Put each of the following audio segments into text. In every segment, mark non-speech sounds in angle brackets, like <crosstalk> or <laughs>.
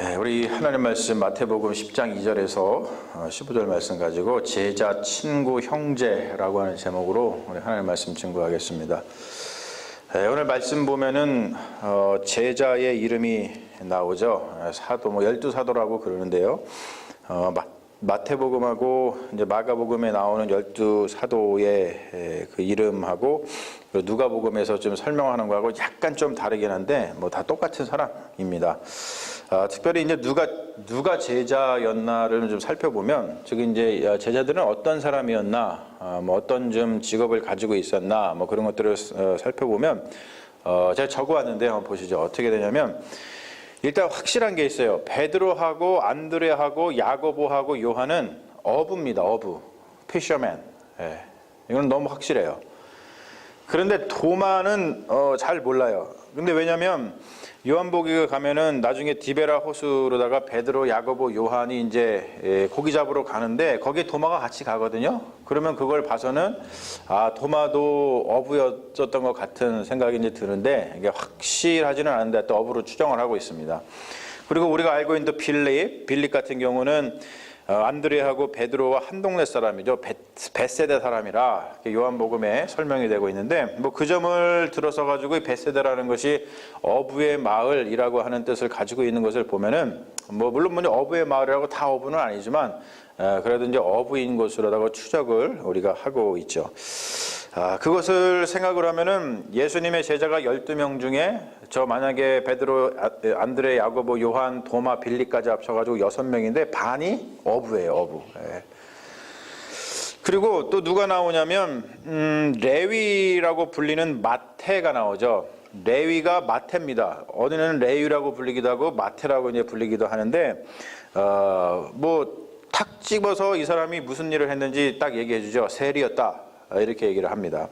네, 우리 하나님 말씀 마태복음 10장 2절에서 15절 말씀 가지고 제자, 친구, 형제라고 하는 제목으로 우리 하나님 말씀 증거하겠습니다. 네, 오늘 말씀 보면은 어, 제자의 이름이 나오죠. 사도 뭐 열두 사도라고 그러는데요. 어, 마, 마태복음하고 이제 마가복음에 나오는 열두 사도의 에, 그 이름하고 그 누가복음에서 좀 설명하는 거하고 약간 좀 다르긴 한데 뭐 다 똑같은 사람입니다. 아, 특별히 이제 누가 누가 제자였나를 좀 살펴보면 즉 이제 제자들은 어떤 사람이었나, 아, 뭐 어떤 좀 직업을 가지고 있었나, 뭐 그런 것들을 어, 살펴보면 어, 제가 적어왔는데 한번 보시죠. 어떻게 되냐면 일단 확실한 게 있어요. 베드로하고 안드레하고 야고보하고 요한은 어부입니다. 어부, 피셔맨. 예, 이건 너무 확실해요. 그런데 도마는 어, 잘 몰라요. 근데 왜냐하면 요한복음에 가면은 나중에 디베라 호수로다가 베드로, 야고보, 요한이 이제 예, 고기 잡으러 가는데 거기에 도마가 같이 가거든요. 그러면 그걸 봐서는 아 도마도 어부였었던 것 같은 생각이 이제 드는데 이게 확실하지는 않은데 또 어부로 추정을 하고 있습니다. 그리고 우리가 알고 있는 또 빌립, 빌립 같은 경우는 어, 안드레하고 베드로와 한 동네 사람이죠. 베, 베세대 사람이라 요한복음에 설명이 되고 있는데 뭐 그 점을 들어서 가지고 이 베세대라는 것이 어부의 마을이라고 하는 뜻을 가지고 있는 것을 보면은 뭐 물론 뭐 어부의 마을이라고 다 어부는 아니지만 어, 그래도 이제 어부인 곳으로다가 추적을 우리가 하고 있죠. 아, 그것을 생각을 하면은 예수님의 제자가 12명 중에 저 만약에 베드로, 아, 안드레, 야고보, 요한, 도마, 빌리까지 합쳐가지고 6명인데 반이 어부예요, 어부. 예. 그리고 또 누가 나오냐면, 음, 레위라고 불리는 마태가 나오죠. 레위가 마태입니다. 어디는 레위라고 불리기도 하고 마태라고 이제 불리기도 하는데, 어, 뭐, 탁 집어서 이 사람이 무슨 일을 했는지 딱 얘기해 주죠. 세리였다. 이렇게 얘기를 합니다.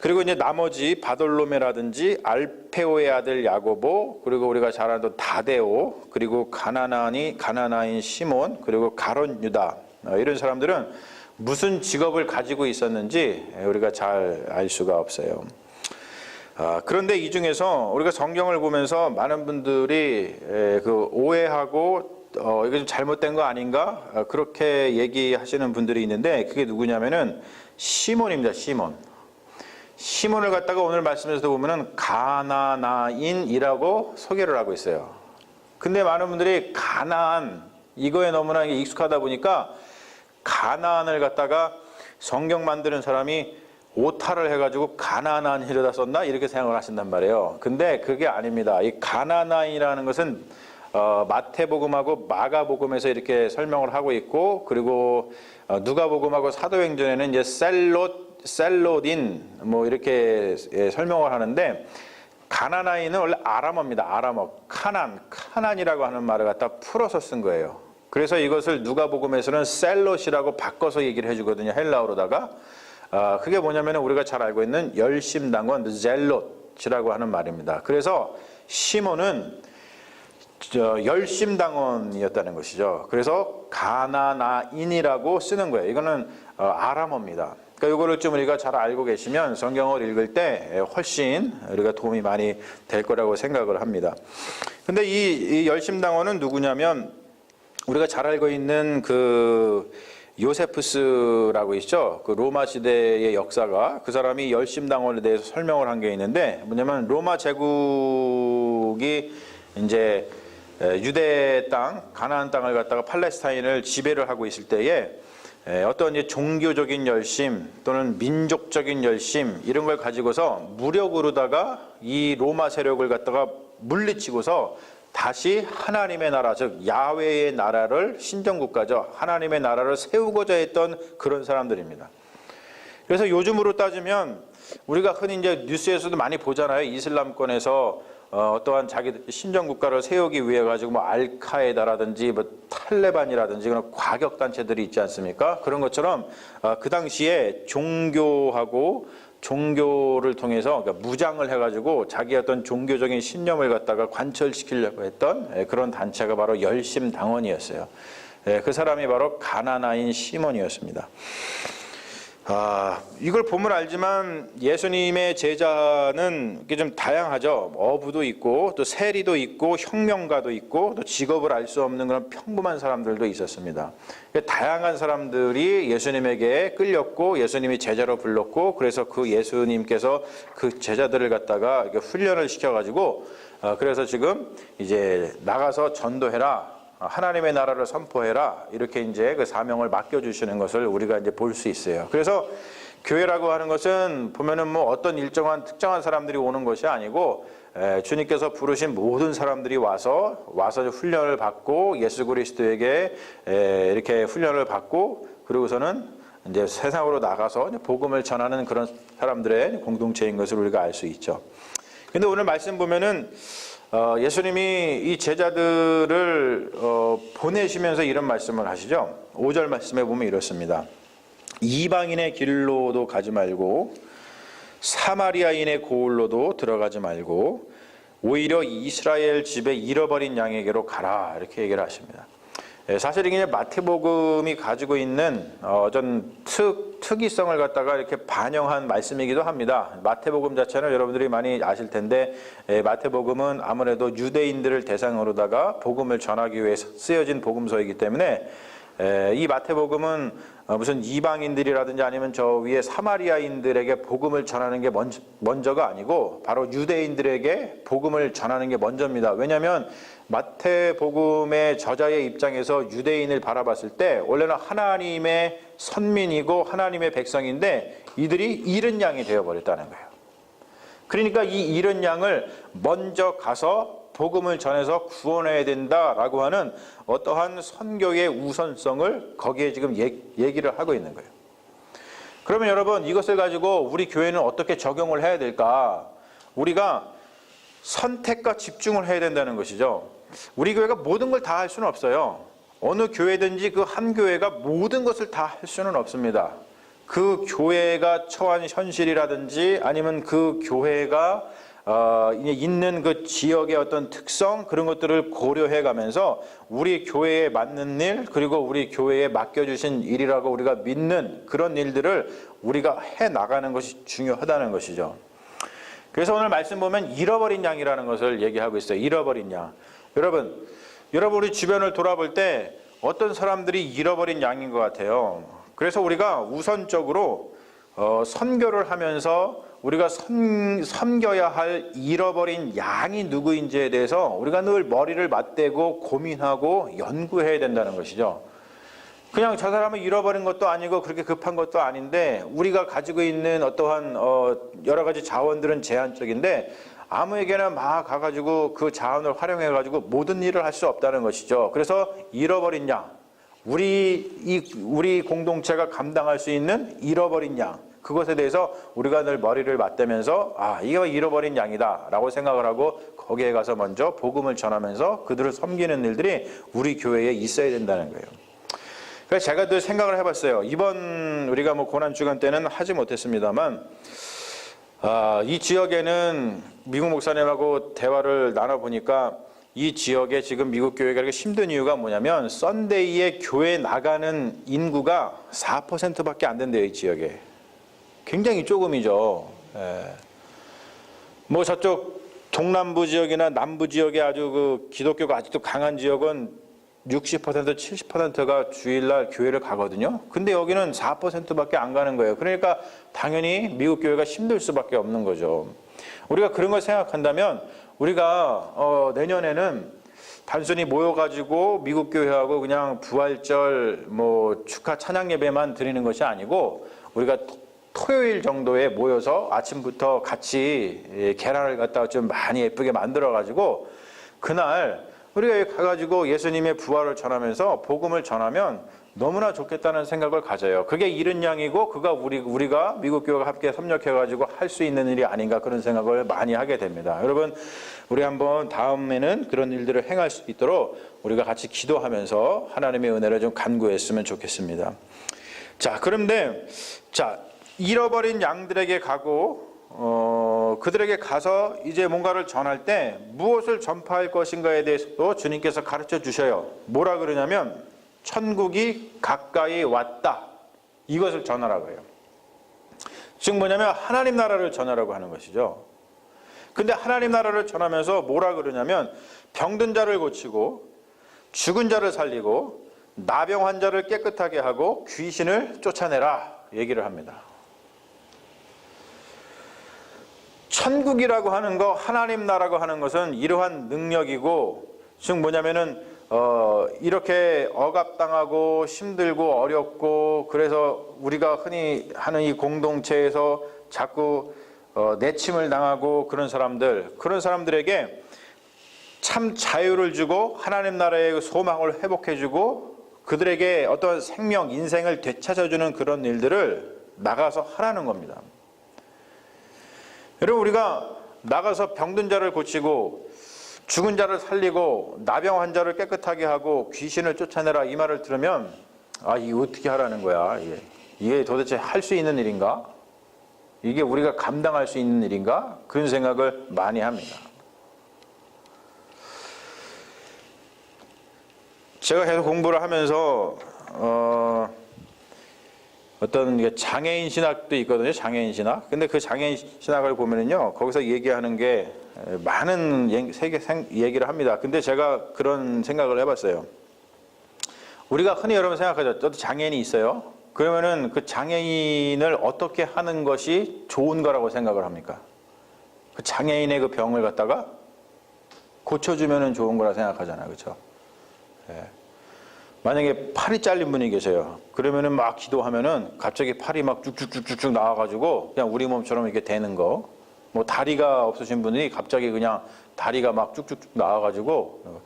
그리고 이제 나머지 바돌로메라든지 알페오의 아들 야고보 그리고 우리가 잘 아는 다데오 그리고 가나나니 가나나인 시몬 그리고 가론 유다 어, 이런 사람들은 무슨 직업을 가지고 있었는지 우리가 잘 알 수가 없어요. 아, 그런데 이 중에서 우리가 성경을 보면서 많은 분들이 에, 그 오해하고 어, 이거 좀 잘못된 거 아닌가 어, 그렇게 얘기하시는 분들이 있는데 그게 누구냐면은 시몬입니다. 시몬. 시몬을 갖다가 오늘 말씀에서 보면은 가나나인이라고 소개를 하고 있어요. 근데 많은 분들이 가나안 이거에 너무나 익숙하다 보니까 가나안을 갖다가 성경 만드는 사람이 오타를 해가지고 가나안이려다 썼나 이렇게 생각을 하신단 말이에요. 근데 그게 아닙니다. 이 가나나인이라는 것은 어, 마태복음하고 마가복음에서 이렇게 설명을 하고 있고 그리고 어, 누가복음하고 사도행전에는 이제 셀롯 셀롯인 뭐 이렇게 예, 설명을 하는데 가나나인은 원래 아람어입니다. 아람어 카난 카난이라고 하는 말을 갖다 풀어서 쓴 거예요. 그래서 이것을 누가복음에서는 셀롯이라고 바꿔서 얘기를 해주거든요. 헬라어로다가 아, 그게 뭐냐면 우리가 잘 알고 있는 열심당원 젤롯이라고 하는 말입니다. 그래서 시몬은 열심당원이었다는 것이죠. 그래서 가나나인이라고 쓰는 거예요. 이거는 어, 아람어입니다. 그러니까 이거를 좀 우리가 잘 알고 계시면 성경을 읽을 때 훨씬 우리가 도움이 많이 될 거라고 생각을 합니다. 근데 이, 이 열심당원은 누구냐면 우리가 잘 알고 있는 그 요세푸스라고 있죠. 그 로마 시대의 역사가 그 사람이 열심당원에 대해서 설명을 한 게 있는데 뭐냐면 로마 제국이 이제 유대 땅, 가나안 땅을 갖다가 팔레스타인을 지배를 하고 있을 때에 어떤 종교적인 열심 또는 민족적인 열심 이런 걸 가지고서 무력으로다가 이 로마 세력을 갖다가 물리치고서 다시 하나님의 나라 즉 야훼의 나라를 신정국가죠 하나님의 나라를 세우고자 했던 그런 사람들입니다. 그래서 요즘으로 따지면 우리가 흔히 이제 뉴스에서도 많이 보잖아요 이슬람권에서 어, 어떠한 자기 신정 국가를 세우기 위해 가지고 뭐 알카에다라든지 뭐 탈레반이라든지 그런 과격 단체들이 있지 않습니까? 그런 것처럼 어, 그 당시에 종교하고 종교를 통해서 그러니까 무장을 해가지고 자기 어떤 종교적인 신념을 갖다가 관철시키려고 했던 예, 그런 단체가 바로 열심당원이었어요. 예, 그 사람이 바로 가나나인 시몬이었습니다. 아, 이걸 보면 알지만 예수님의 제자는 좀 다양하죠. 어부도 있고 또 세리도 있고 혁명가도 있고 또 직업을 알 수 없는 그런 평범한 사람들도 있었습니다. 다양한 사람들이 예수님에게 끌렸고 예수님이 제자로 불렀고 그래서 그 예수님께서 그 제자들을 갖다가 훈련을 시켜가지고 어, 그래서 지금 이제 나가서 전도해라. 하나님의 나라를 선포해라 이렇게 이제 그 사명을 맡겨 주시는 것을 우리가 이제 볼 수 있어요. 그래서 교회라고 하는 것은 보면은 뭐 어떤 일정한 특정한 사람들이 오는 것이 아니고 에, 주님께서 부르신 모든 사람들이 와서 와서 훈련을 받고 예수 그리스도에게 에, 이렇게 훈련을 받고 그리고서는 이제 세상으로 나가서 복음을 전하는 그런 사람들의 공동체인 것을 우리가 알 수 있죠. 근데 오늘 말씀 보면은 어, 예수님이 이 제자들을 어, 보내시면서 이런 말씀을 하시죠. 5절 말씀에 보면 이렇습니다. 이방인의 길로도 가지 말고 사마리아인의 고을로도 들어가지 말고 오히려 이스라엘 집에 잃어버린 양에게로 가라 이렇게 얘기를 하십니다. 예, 사실 이게 마태복음이 가지고 있는 어떤 특, 특이성을 갖다가 이렇게 반영한 말씀이기도 합니다. 마태복음 자체는 여러분들이 많이 아실 텐데 예, 마태복음은 아무래도 유대인들을 대상으로다가 복음을 전하기 위해 쓰여진 복음서이기 때문에 예, 이 마태복음은 어, 무슨 이방인들이라든지 아니면 저 위에 사마리아인들에게 복음을 전하는 게 먼저, 먼저 가 아니고 바로 유대인들에게 복음을 전하는 게 먼저입니다. 왜냐하면 마태복음의 저자의 입장에서 유대인을 바라봤을 때 원래는 하나님의 선민이고 하나님의 백성인데 이들이 잃은 양이 되어버렸다는 거예요. 그러니까 이 잃은 양을 먼저 가서 복음을 전해서 구원해야 된다라고 하는 어떠한 선교의 우선성을 거기에 지금 얘기를 하고 있는 거예요. 그러면 여러분 이것을 가지고 우리 교회는 어떻게 적용을 해야 될까? 우리가 선택과 집중을 해야 된다는 것이죠. 우리 교회가 모든 걸 다 할 수는 없어요. 어느 교회든지 그 한 교회가 모든 것을 다 할 수는 없습니다. 그 교회가 처한 현실이라든지 아니면 그 교회가 어, 있는 그 지역의 어떤 특성 그런 것들을 고려해 가면서 우리 교회에 맞는 일 그리고 우리 교회에 맡겨주신 일이라고 우리가 믿는 그런 일들을 우리가 해 나가는 것이 중요하다는 것이죠. 그래서 오늘 말씀 보면 잃어버린 양이라는 것을 얘기하고 있어요. 잃어버린 양. 여러분, 여러분 우리 주변을 돌아볼 때 어떤 사람들이 잃어버린 양인 것 같아요. 그래서 우리가 우선적으로 어, 선교를 하면서 우리가 섬, 섬겨야 할 잃어버린 양이 누구인지에 대해서 우리가 늘 머리를 맞대고 고민하고 연구해야 된다는 것이죠. 그냥 저 사람을 잃어버린 것도 아니고 그렇게 급한 것도 아닌데 우리가 가지고 있는 어떠한 어, 여러 가지 자원들은 제한적인데 아무에게나 막 가가지고 그 자원을 활용해가지고 모든 일을 할 수 없다는 것이죠. 그래서 잃어버린 양, 우리 이 우리 공동체가 감당할 수 있는 잃어버린 양. 그것에 대해서 우리가 늘 머리를 맞대면서 아 이거 잃어버린 양이다라고 생각을 하고 거기에 가서 먼저 복음을 전하면서 그들을 섬기는 일들이 우리 교회에 있어야 된다는 거예요. 그래서 제가 늘 생각을 해봤어요. 이번 우리가 뭐 고난 주간 때는 하지 못했습니다만 아, 이 지역에는 미국 목사님하고 대화를 나눠 보니까 이 지역에 지금 미국 교회가 이렇게 힘든 이유가 뭐냐면 썬데이에 교회 나가는 인구가 4%밖에 안 된대요 이 지역에. 굉장히 조금이죠. 예. 뭐 저쪽 동남부 지역이나 남부 지역에 아주 그 기독교가 아직도 강한 지역은 60% 70%가 주일날 교회를 가거든요. 근데 여기는 4%밖에 안 가는 거예요. 그러니까 당연히 미국 교회가 힘들 수밖에 없는 거죠. 우리가 그런 걸 생각한다면 우리가 어 내년에는 단순히 모여가지고 미국 교회하고 그냥 부활절 뭐 축하 찬양 예배만 드리는 것이 아니고 우리가 토요일 정도에 모여서 아침부터 같이 예, 계란을 갖다가 좀 많이 예쁘게 만들어 가지고 그날 우리가 가가지고 예수님의 부활을 전하면서 복음을 전하면 너무나 좋겠다는 생각을 가져요. 그게 이른 양이고 그가 우리 우리가 미국 교회가 함께 협력해 가지고 할 수 있는 일이 아닌가 그런 생각을 많이 하게 됩니다. 여러분 우리 한번 다음에는 그런 일들을 행할 수 있도록 우리가 같이 기도하면서 하나님의 은혜를 좀 간구했으면 좋겠습니다. 자 그런데 자 잃어버린 양들에게 가고 어, 그들에게 가서 이제 뭔가를 전할 때 무엇을 전파할 것인가에 대해서도 주님께서 가르쳐 주셔요. 뭐라 그러냐면 천국이 가까이 왔다. 이것을 전하라고 해요. 즉 뭐냐면 하나님 나라를 전하라고 하는 것이죠. 근데 하나님 나라를 전하면서 뭐라 그러냐면 병든 자를 고치고 죽은 자를 살리고 나병 환자를 깨끗하게 하고 귀신을 쫓아내라 얘기를 합니다. 천국이라고 하는 거, 하나님 나라고 하는 것은 이러한 능력이고, 즉 뭐냐면은 어, 이렇게 억압당하고 힘들고 어렵고 그래서 우리가 흔히 하는 이 공동체에서 자꾸 어, 내침을 당하고 그런 사람들, 그런 사람들에게 참 자유를 주고 하나님 나라의 소망을 회복해주고 그들에게 어떤 생명, 인생을 되찾아주는 그런 일들을 나가서 하라는 겁니다. 여러분 우리가 나가서 병든 자를 고치고 죽은 자를 살리고 나병 환자를 깨끗하게 하고 귀신을 쫓아내라 이 말을 들으면 아 이게 어떻게 하라는 거야? 이게, 이게 도대체 할 수 있는 일인가? 이게 우리가 감당할 수 있는 일인가? 그런 생각을 많이 합니다. 제가 계속 공부를 하면서 어, 어떤 장애인 신학도 있거든요. 장애인 신학. 근데 그 장애인 신학을 보면은요, 거기서 얘기하는 게 많은 얘- 세계 생- 얘기를 합니다. 근데 제가 그런 생각을 해봤어요. 우리가 흔히 여러분 생각하죠. 저도 장애인이 있어요. 그러면은 그 장애인을 어떻게 하는 것이 좋은 거라고 생각을 합니까? 그 장애인의 그 병을 갖다가 고쳐주면은 좋은 거라 생각하잖아요. 그렇죠? 만약에 팔이 잘린 분이 계세요. 그러면은 막 기도하면은 갑자기 팔이 막 쭉쭉쭉쭉 나와가지고 그냥 우리 몸처럼 이렇게 되는 거. 뭐 다리가 없으신 분이 갑자기 그냥 다리가 막 쭉쭉쭉 나와가지고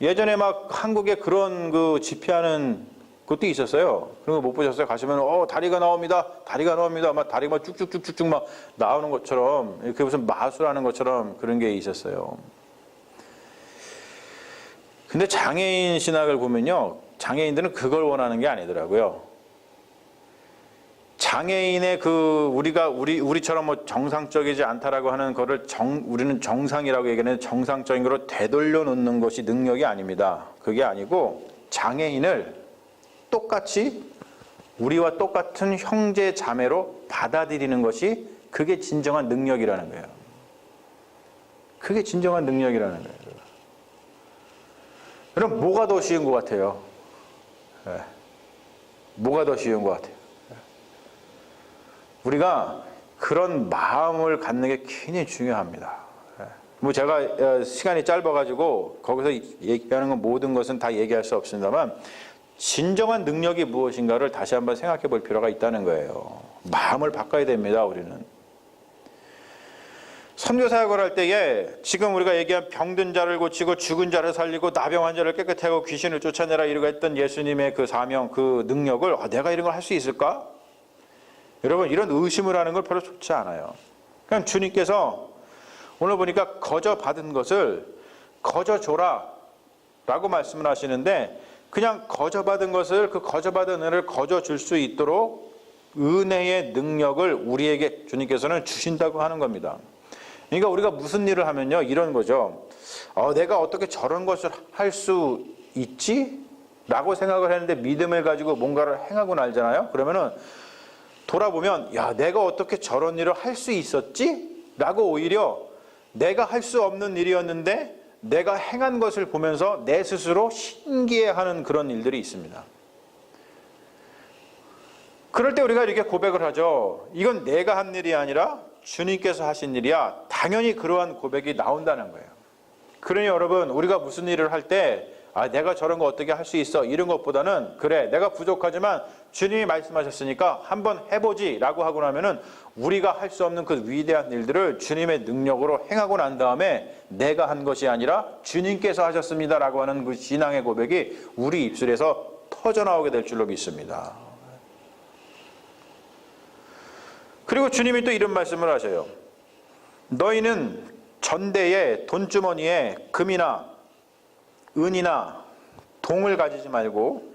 예전에 막 한국에 그런 그 집회하는 것도 있었어요. 그런 거 못 보셨어요? 가시면 어 다리가 나옵니다. 다리가 나옵니다. 막 다리가 막 쭉쭉쭉쭉쭉 막 나오는 것처럼 이렇게 무슨 마술하는 것처럼 그런 게 있었어요. 근데 장애인 신학을 보면요. 장애인들은 그걸 원하는 게 아니더라고요. 장애인의 그 우리가 우리 우리처럼 뭐 정상적이지 않다라고 하는 거를 정 우리는 정상이라고 얘기하는 정상적인 거로 되돌려 놓는 것이 능력이 아닙니다. 그게 아니고 장애인을 똑같이 우리와 똑같은 형제 자매로 받아들이는 것이 그게 진정한 능력이라는 거예요. 그게 진정한 능력이라는 거예요. 그럼 뭐가 더 쉬운 것 같아요? 예. 뭐가 더 쉬운 것 같아요? 예. 우리가 그런 마음을 갖는 게 굉장히 중요합니다. 예. 뭐 제가 어, 시간이 짧아가지고 거기서 얘기하는 건 모든 것은 다 얘기할 수 없습니다만 진정한 능력이 무엇인가를 다시 한번 생각해 볼 필요가 있다는 거예요. 마음을 바꿔야 됩니다, 우리는. 선교 사역을 할 때에 지금 우리가 얘기한 병든 자를 고치고 죽은 자를 살리고 나병 환자를 깨끗하고 귀신을 쫓아내라 이러고 했던 예수님의 그 사명, 그 능력을 아, 내가 이런 걸 할 수 있을까? 여러분 이런 의심을 하는 걸 별로 좋지 않아요. 그냥 주님께서 오늘 보니까 거저 받은 것을 거저 줘라 라고 말씀을 하시는데 그냥 거저 받은 것을 그 거저 받은 은혜를 거저 줄 수 있도록 은혜의 능력을 우리에게 주님께서는 주신다고 하는 겁니다. 그러니까 우리가 무슨 일을 하면요 이런 거죠. 어, 내가 어떻게 저런 것을 할 수 있지? 라고 생각을 했는데 믿음을 가지고 뭔가를 행하고 날잖아요. 그러면은 돌아보면 야 내가 어떻게 저런 일을 할 수 있었지? 라고 오히려 내가 할 수 없는 일이었는데 내가 행한 것을 보면서 내 스스로 신기해하는 그런 일들이 있습니다. 그럴 때 우리가 이렇게 고백을 하죠. 이건 내가 한 일이 아니라 주님께서 하신 일이야. 당연히 그러한 고백이 나온다는 거예요. 그러니 여러분, 우리가 무슨 일을 할 때, 아, 내가 저런 거 어떻게 할 수 있어? 이런 것보다는, 그래, 내가 부족하지만 주님이 말씀하셨으니까 한번 해보지. 라고 하고 나면은 우리가 할 수 없는 그 위대한 일들을 주님의 능력으로 행하고 난 다음에 내가 한 것이 아니라 주님께서 하셨습니다. 라고 하는 그 신앙의 고백이 우리 입술에서 터져나오게 될 줄로 믿습니다. 그리고 주님이 또 이런 말씀을 하셔요. 너희는 전대에 돈주머니에 금이나 은이나 동을 가지지 말고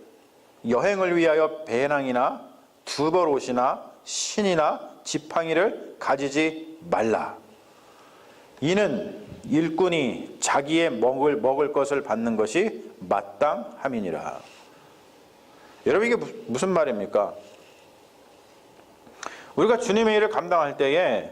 여행을 위하여 배낭이나 두벌 옷이나 신이나 지팡이를 가지지 말라. 이는 일꾼이 자기의 먹을 먹을 것을 받는 것이 마땅함이니라. 여러분 이게 무슨 말입니까? 우리가 주님의 일을 감당할 때에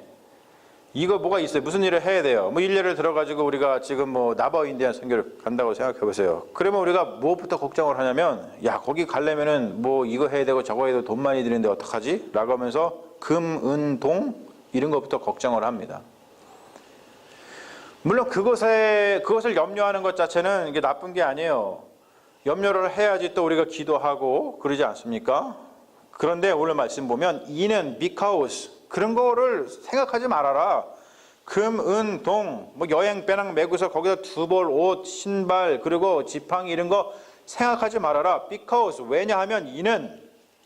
이거 뭐가 있어요? 무슨 일을 해야 돼요? 뭐 일례를 들어가지고 우리가 지금 뭐 나바 인디안 선교를 간다고 생각해 보세요. 그러면 우리가 무엇부터 걱정을 하냐면 야 거기 가려면은 뭐 이거 해야 되고 저거 되고 돈 많이 드는데 어떡하지? 라고 하면서 금, 은, 동 이런 것부터 걱정을 합니다. 물론 그것에 그것을 염려하는 것 자체는 이게 나쁜 게 아니에요. 염려를 해야지 또 우리가 기도하고 그러지 않습니까? 그런데 오늘 말씀 보면 이는 미카오스 그런 거를 생각하지 말아라. 금, 은, 동, 뭐 여행 배낭 메고서 거기다 두벌 옷, 신발, 그리고 지팡이 이런 거 생각하지 말아라. because 왜냐하면 이는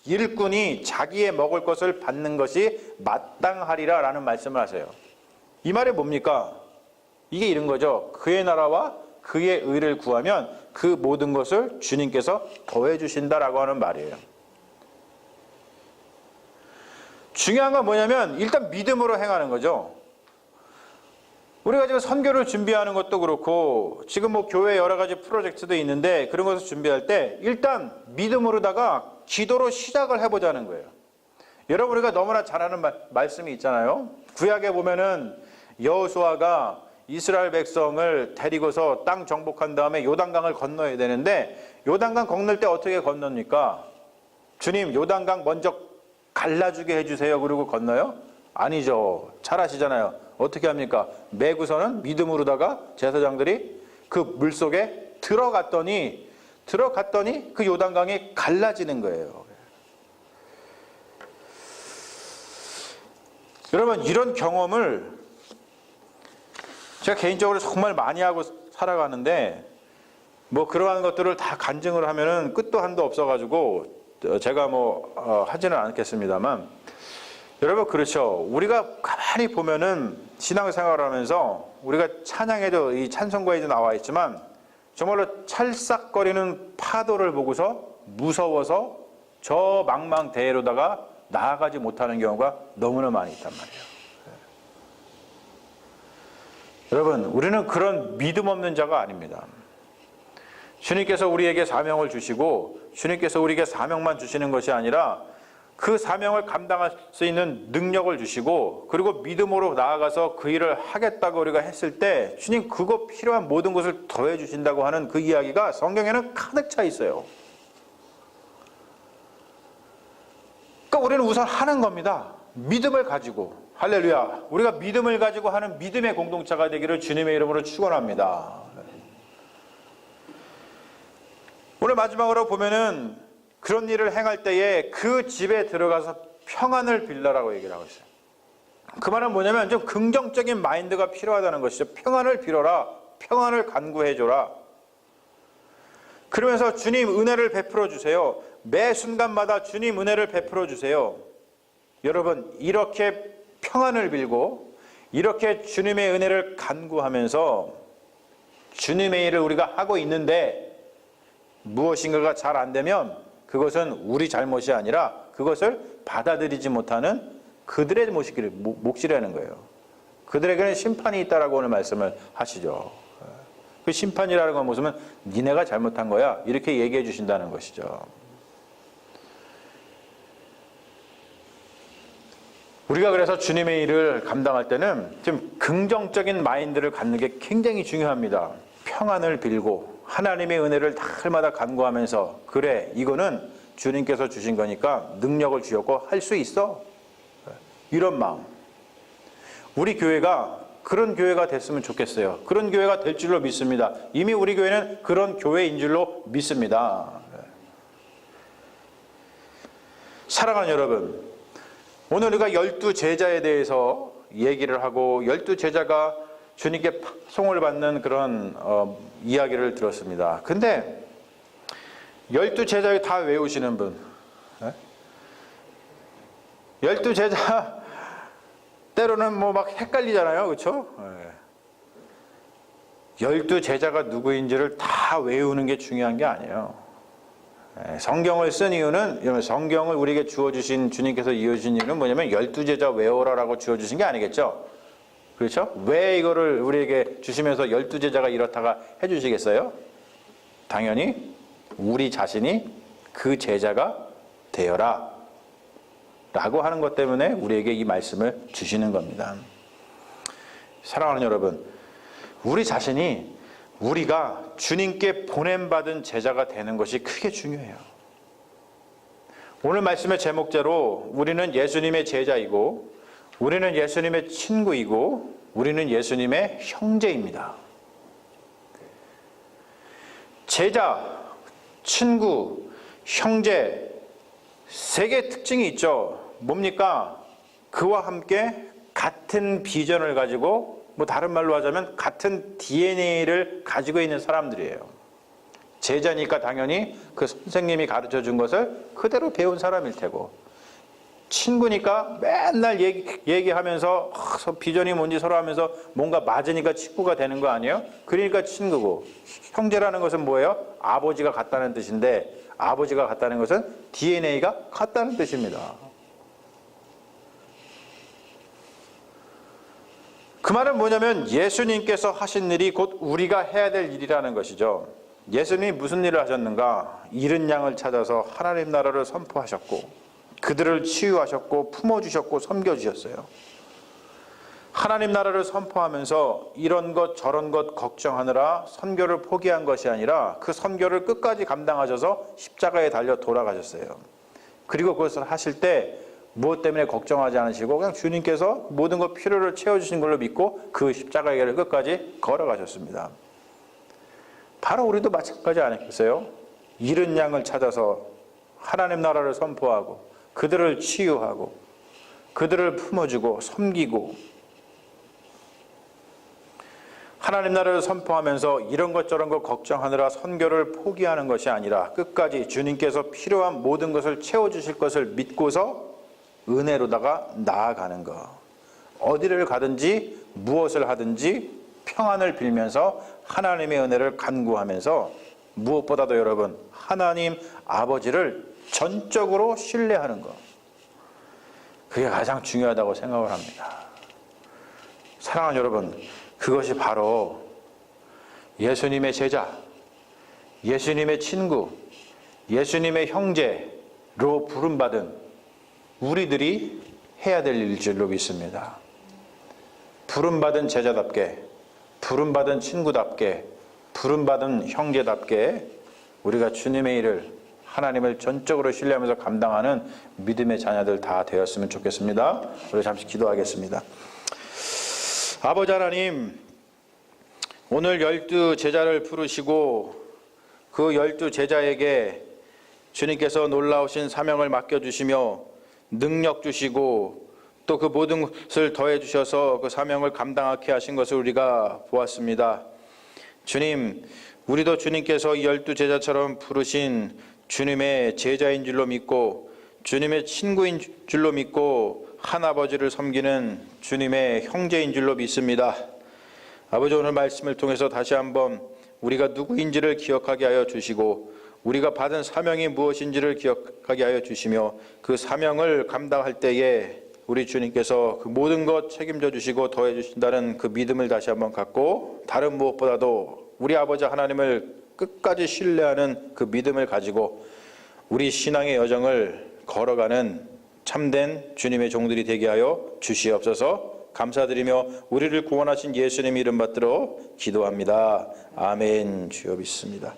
일꾼이 자기의 먹을 것을 받는 것이 마땅하리라 라는 말씀을 하세요. 이 말이 뭡니까? 이게 이런 거죠. 그의 나라와 그의 의를 구하면 그 모든 것을 주님께서 더해 주신다라고 하는 말이에요. 중요한 건 뭐냐면 일단 믿음으로 행하는 거죠. 우리가 지금 선교를 준비하는 것도 그렇고 지금 뭐 교회 여러 가지 프로젝트도 있는데 그런 것을 준비할 때 일단 믿음으로다가 기도로 시작을 해보자는 거예요. 여러분 우리가 너무나 잘 아는 말, 말씀이 있잖아요. 구약에 보면은 여호수아가 이스라엘 백성을 데리고서 땅 정복한 다음에 요단강을 건너야 되는데 요단강 건널 때 어떻게 건넙니까? 주님 요단강 먼저 갈라주게 해주세요. 그리고 건너요? 아니죠. 잘 아시잖아요. 어떻게 합니까? 매구서는 믿음으로다가 제사장들이 그 물 속에 들어갔더니 들어갔더니 그 요단강이 갈라지는 거예요. 여러분 이런 경험을 제가 개인적으로 정말 많이 하고 살아가는데 뭐 그러한 것들을 다 간증을 하면은 끝도 한도 없어가지고 제가 뭐 어, 하지는 않겠습니다만 여러분 그렇죠. 우리가 가만히 보면은 신앙생활을 하면서 우리가 찬양에도 이 찬송가에도 나와 있지만 정말로 찰싹거리는 파도를 보고서 무서워서 저 망망대해로다가 나아가지 못하는 경우가 너무나 많이 있단 말이에요. 여러분, 우리는 그런 믿음 없는 자가 아닙니다. 주님께서 우리에게 사명을 주시고 주님께서 우리에게 사명만 주시는 것이 아니라 그 사명을 감당할 수 있는 능력을 주시고 그리고 믿음으로 나아가서 그 일을 하겠다고 우리가 했을 때 주님 그거 필요한 모든 것을 더해 주신다고 하는 그 이야기가 성경에는 가득 차 있어요. 그러니까 우리는 우선 하는 겁니다. 믿음을 가지고 할렐루야. 우리가 믿음을 가지고 하는 믿음의 공동체가 되기를 주님의 이름으로 축원합니다. 오늘 마지막으로 보면은 그런 일을 행할 때에 그 집에 들어가서 평안을 빌라라고 얘기를 하고 있어요. 그 말은 뭐냐면 좀 긍정적인 마인드가 필요하다는 것이죠. 평안을 빌어라. 평안을 간구해줘라. 그러면서 주님 은혜를 베풀어 주세요. 매 순간마다 주님 은혜를 베풀어 주세요. 여러분, 이렇게 평안을 빌고 이렇게 주님의 은혜를 간구하면서 주님의 일을 우리가 하고 있는데 무엇인가가 잘 안 되면 그것은 우리 잘못이 아니라 그것을 받아들이지 못하는 그들의 몫이기를, 몫이라는 거예요. 그들에게는 심판이 있다라고 오늘 말씀을 하시죠. 그 심판이라는 건 무슨 니네가 잘못한 거야 이렇게 얘기해 주신다는 것이죠. 우리가 그래서 주님의 일을 감당할 때는 좀 긍정적인 마인드를 갖는 게 굉장히 중요합니다. 평안을 빌고 하나님의 은혜를 날마다 간구하면서 그래 이거는 주님께서 주신 거니까 능력을 주었고 할 수 있어. 이런 마음. 우리 교회가 그런 교회가 됐으면 좋겠어요. 그런 교회가 될 줄로 믿습니다. 이미 우리 교회는 그런 교회인 줄로 믿습니다. 사랑하는 여러분 오늘 우리가 열두 제자에 대해서 얘기를 하고 열두 제자가 주님께 송을 받는 그런 어, 이야기를 들었습니다. 근데 열두 제자 다 외우시는 분, 예? 열두 제자 <laughs> 때로는 뭐 막 헷갈리잖아요, 그렇죠? 열두 제자가 누구인지를 다 외우는 게 중요한 게 아니에요. 예, 성경을 쓴 이유는 성경을 우리에게 주어주신 주님께서 이어주신 이유는 뭐냐면 열두 제자 외워라라고 주어주신 게 아니겠죠. 그렇죠? 왜 이거를 우리에게 주시면서 열두 제자가 이렇다가 해주시겠어요? 당연히 우리 자신이 그 제자가 되어라. 라고 하는 것 때문에 우리에게 이 말씀을 주시는 겁니다. 사랑하는 여러분, 우리 자신이 우리가 주님께 보냄받은 제자가 되는 것이 크게 중요해요. 오늘 말씀의 제목대로 우리는 예수님의 제자이고, 우리는 예수님의 친구이고, 우리는 예수님의 형제입니다. 제자, 친구, 형제, 세 개의 특징이 있죠. 뭡니까? 그와 함께 같은 비전을 가지고, 뭐 다른 말로 하자면 같은 DNA를 가지고 있는 사람들이에요. 제자니까 당연히 그 선생님이 가르쳐 준 것을 그대로 배운 사람일 테고, 친구니까 맨날 얘기, 얘기하면서 아, 비전이 뭔지 서로 하면서 뭔가 맞으니까 친구가 되는 거 아니에요? 그러니까 친구고 형제라는 것은 뭐예요? 아버지가 같다는 뜻인데 아버지가 같다는 것은 DNA가 같다는 뜻입니다. 그 말은 뭐냐면 예수님께서 하신 일이 곧 우리가 해야 될 일이라는 것이죠. 예수님이 무슨 일을 하셨는가? 잃은 양을 찾아서 하나님 나라를 선포하셨고 그들을 치유하셨고 품어주셨고 섬겨주셨어요. 하나님 나라를 선포하면서 이런 것 저런 것 걱정하느라 선교를 포기한 것이 아니라 그 선교를 끝까지 감당하셔서 십자가에 달려 돌아가셨어요. 그리고 그것을 하실 때 무엇 때문에 걱정하지 않으시고 그냥 주님께서 모든 것 필요를 채워주신 걸로 믿고 그 십자가의 길을 끝까지 걸어가셨습니다. 바로 우리도 마찬가지 아니겠어요? 잃은 양을 찾아서 하나님 나라를 선포하고 그들을 치유하고 그들을 품어주고 섬기고 하나님 나라를 선포하면서 이런 것 저런 것 걱정하느라 선교를 포기하는 것이 아니라 끝까지 주님께서 필요한 모든 것을 채워주실 것을 믿고서 은혜로다가 나아가는 것. 어디를 가든지 무엇을 하든지 평안을 빌면서 하나님의 은혜를 간구하면서 무엇보다도 여러분 하나님 아버지를 전적으로 신뢰하는 것. 그게 가장 중요하다고 생각을 합니다. 사랑하는 여러분, 그것이 바로 예수님의 제자, 예수님의 친구, 예수님의 형제로 부름받은 우리들이 해야 될 일줄로 믿습니다. 부름받은 제자답게, 부름받은 친구답게, 부름받은 형제답게 우리가 주님의 일을 하나님을 전적으로 신뢰하면서 감당하는 믿음의 자녀들 다 되었으면 좋겠습니다. 우리 잠시 기도하겠습니다. 아버지 하나님, 오늘 열두 제자를 부르시고 그 열두 제자에게 주님께서 놀라우신 사명을 맡겨주시며 능력 주시고 또 그 모든 것을 더해 주셔서 그 사명을 감당하게 하신 것을 우리가 보았습니다. 주님, 우리도 주님께서 이 열두 제자처럼 부르신 주님의 제자인 줄로 믿고 주님의 친구인 줄로 믿고 하나버지를 섬기는 주님의 형제인 줄로 믿습니다. 아버지 오늘 말씀을 통해서 다시 한번 우리가 누구인지를 기억하게 하여 주시고 우리가 받은 사명이 무엇인지를 기억하게 하여 주시며 그 사명을 감당할 때에 우리 주님께서 그 모든 것 책임져 주시고 더해 주신다는 그 믿음을 다시 한번 갖고 다른 무엇보다도 우리 아버지 하나님을 끝까지 신뢰하는 그 믿음을 가지고 우리 신앙의 여정을 걸어가는 참된 주님의 종들이 되게 하여 주시옵소서 감사드리며 우리를 구원하신 예수님 이름 받들어 기도합니다. 아멘 주여 믿습니다.